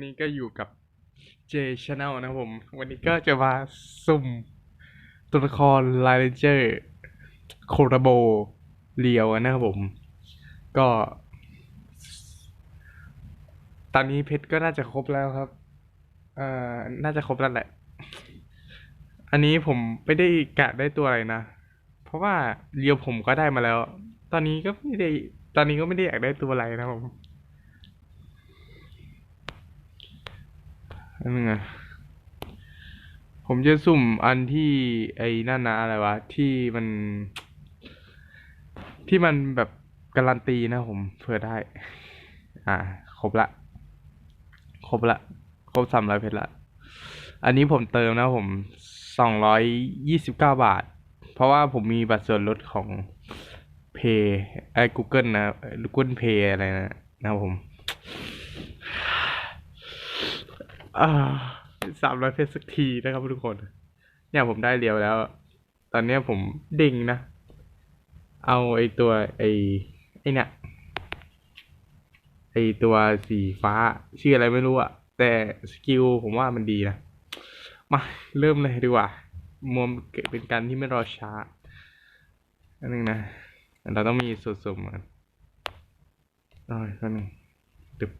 วันนี้ก็อยู่กับ J Channel นะผม วันนี้ก็จะมาสุ่มตัวละครไลเจอร์โคราโบเรียวนะครับผม ก็ ตอนนี้เพชรก็น่าจะครบแล้วครับ เอ่อ น่าจะครบแล้วแหละ อันนี้ผมไม่ได้กะได้ตัวอะไรนะ เพราะว่าเรียวผมก็ได้มาแล้ว ตอนนี้ก็ไม่ได้ ตอนนี้ก็ไม่ได้อยากได้ตัวอะไรนะผม อันนึงอะผมจะสุ่มอันที่ไอ้นั่นนะอะไรวะ ที่มัน ที่มันแบบการันตีนะผมเผื่อได้ อ่า ครบละ ครบละ ครบสามร้อยเพชรละ อันนี้ผมเติมนะผมสองร้อยยี่สิบเก้าบาท เพราะว่าผมมีบัตรส่วนลดของ Pay ไอ้ Google นะ Google Pay อะไรนะนะผม อ่า สามร้อยเพชรสักทีนะครับทุกคน เนี่ยผมได้เรียวแล้ว ตอนนี้ผมดิ่งนะ เอาไอตัวไอไอเนี่ยไอตัวสีฟ้า ชื่ออะไรไม่รู้อะแต่สกิลผมว่ามันดีนะ มาเริ่มเลยดีกว่า มวมเป็นการที่ไม่รอช้าอันนึงนะ เราต้องมีสูตรสุ่มกันอ๋อคนนึงตึบ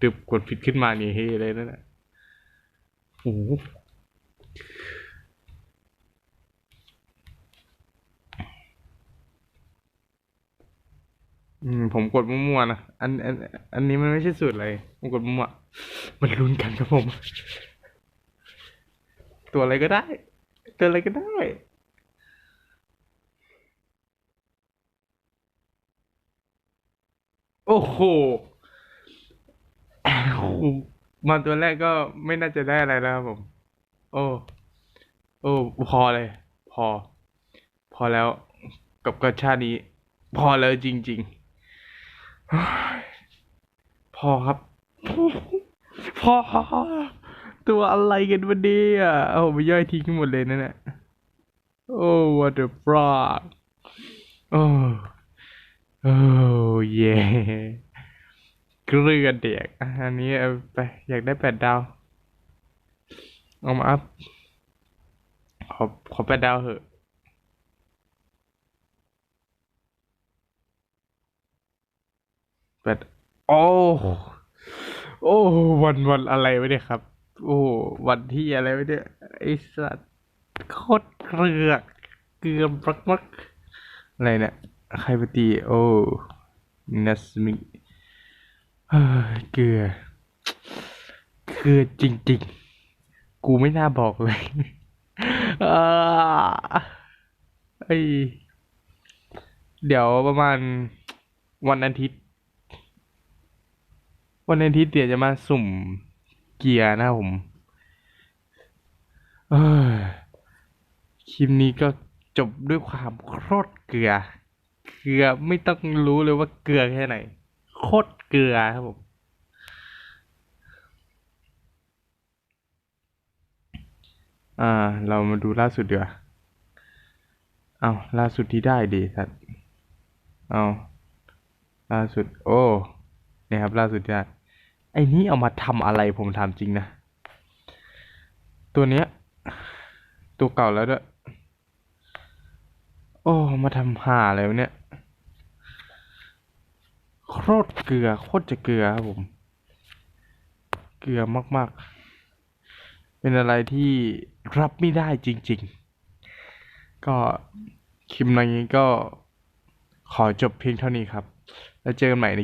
ตึบกดผิดขึ้นมานี่เฮเลยนั่นแหละ อืม ผมกดมั่วๆนะ อัน อัน อันนี้มันไม่ใช่สูตรอะไรผมกดมั่ว มันลุ้นกันครับผม ตัวอะไรก็ได้ ตัวอะไรก็ได้โอ้โห มาตัวแรกก็ไม่น่าจะได้อะไรแล้วครับผม โอ้ โอ้ พอเลย พอ พอแล้วกับกระชาตินี้ พอแล้วจริง ๆ พอครับ พอ ตัวอะไรกันวันนี้อะเอาไปย่อยทิ้งหมดเลยนั่นแหละโอ้ what the fuck โอ้ โอ้ เย่ เกลือเด็กอันนี้ไปอยากได้แปดดาวเอามาอัพขอขอแปดดาวเหอะแปดโอ้โอ้วันวันอะไรวะเนี่ยครับ โอ้วันที่อะไรวะเนี่ยไอสัตว์โคตรเกลือกเกลือมักมักอะไรเนี่ยใครไปตีโอ้นัสมิ เกลือ เกลือจริงๆ กูไม่น่าบอกเลยอ่าไอเดี๋ยวประมาณวันอาทิตย์ วันอาทิตย์เดี๋ยวจะมาสุ่มเกียร์นะผมเออคลิปนี้ก็จบด้วยความโคตรเกลือ เกลือไม่ต้องรู้เลยว่าเกลือแค่ไหน โคตรเกลือครับผมอ่า เรามาดูล่าสุดดีกว่าเอาล่าสุดที่ได้ดีสัตว์เอาล่าสุด โอ้เนี่ยครับ ล่าสุดที่ได้ไอ้นี้เอามาทำอะไรผมถามจริงนะ ตัวเนี้ย ตัวเก่าแล้วด้วย โอ้ มาทำห่าอะไรวเนี่ย คตรเกลือโคตรจะเกลือครับผม เกลือมากๆ เป็นอะไรที่รับไม่ได้จริง ๆ ก็คลิปนี้ก็ขอจบเพียงเท่านี้ครับ แล้วเจอกันใหม่ใน